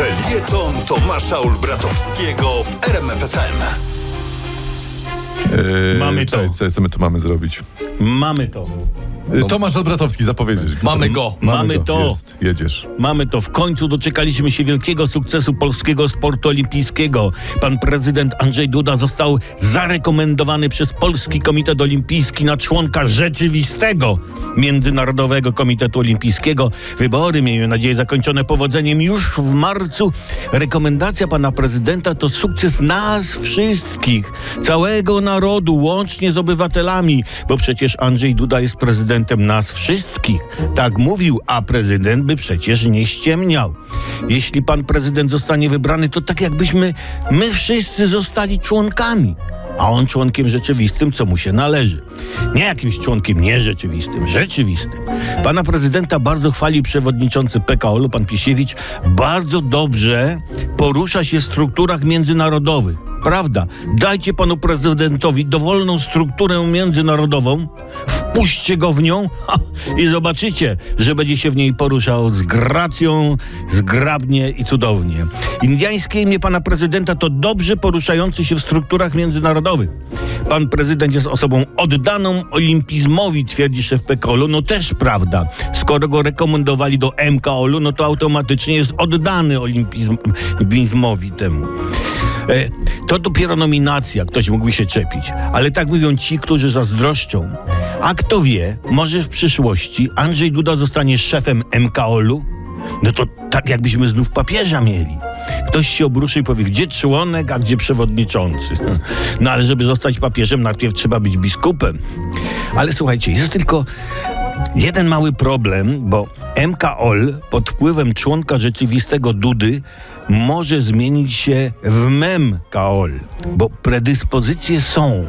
Felieton Tomasza Olbratowskiego w RMFFM. Eee, Mamy to. czekaj, Co, co my tu mamy zrobić? Mamy to. Tomasz Olbratowski zapowiedzieć. Mamy go. Mamy go. to. Jest, jedziesz. Mamy to. W końcu doczekaliśmy się wielkiego sukcesu polskiego sportu olimpijskiego. Pan prezydent Andrzej Duda został zarekomendowany przez Polski Komitet Olimpijski na członka rzeczywistego Międzynarodowego Komitetu Olimpijskiego. Wybory, miejmy nadzieję, zakończone powodzeniem już w marcu. Rekomendacja pana prezydenta to sukces nas wszystkich, całego narodu, łącznie z obywatelami, bo przecież Andrzej Duda jest prezydentem nas wszystkich. Tak mówił, a prezydent by przecież nie ściemniał. Jeśli pan prezydent zostanie wybrany, to tak jakbyśmy my wszyscy zostali członkami. A on członkiem rzeczywistym, co mu się należy. Nie jakimś członkiem nierzeczywistym, rzeczywistym. Pana prezydenta bardzo chwali przewodniczący PKO-u, pan Pisiewicz. Bardzo dobrze porusza się w strukturach międzynarodowych. Prawda. Dajcie panu prezydentowi dowolną strukturę międzynarodową, wpuśćcie go w nią ha, i zobaczycie, że będzie się w niej poruszał z gracją, zgrabnie i cudownie. Indiańskie imię pana prezydenta to dobrze poruszający się w strukturach międzynarodowych. Pan prezydent jest osobą oddaną olimpizmowi, twierdzi szef PKOL-u. No też prawda. Skoro go rekomendowali do MKOL-u, no to automatycznie jest oddany olimpizmowi temu. E, To dopiero nominacja, ktoś mógłby się czepić. Ale tak mówią ci, którzy zazdroszczą. A kto wie, może w przyszłości Andrzej Duda zostanie szefem MKOL-u? No to tak jakbyśmy znów papieża mieli. Ktoś się obruszy i powie, gdzie członek, a gdzie przewodniczący. No ale żeby zostać papieżem, najpierw trzeba być biskupem. Ale słuchajcie, jest tylko jeden mały problem, bo MKOL pod wpływem członka rzeczywistego Dudy może zmienić się w MEMKOL, bo predyspozycje są.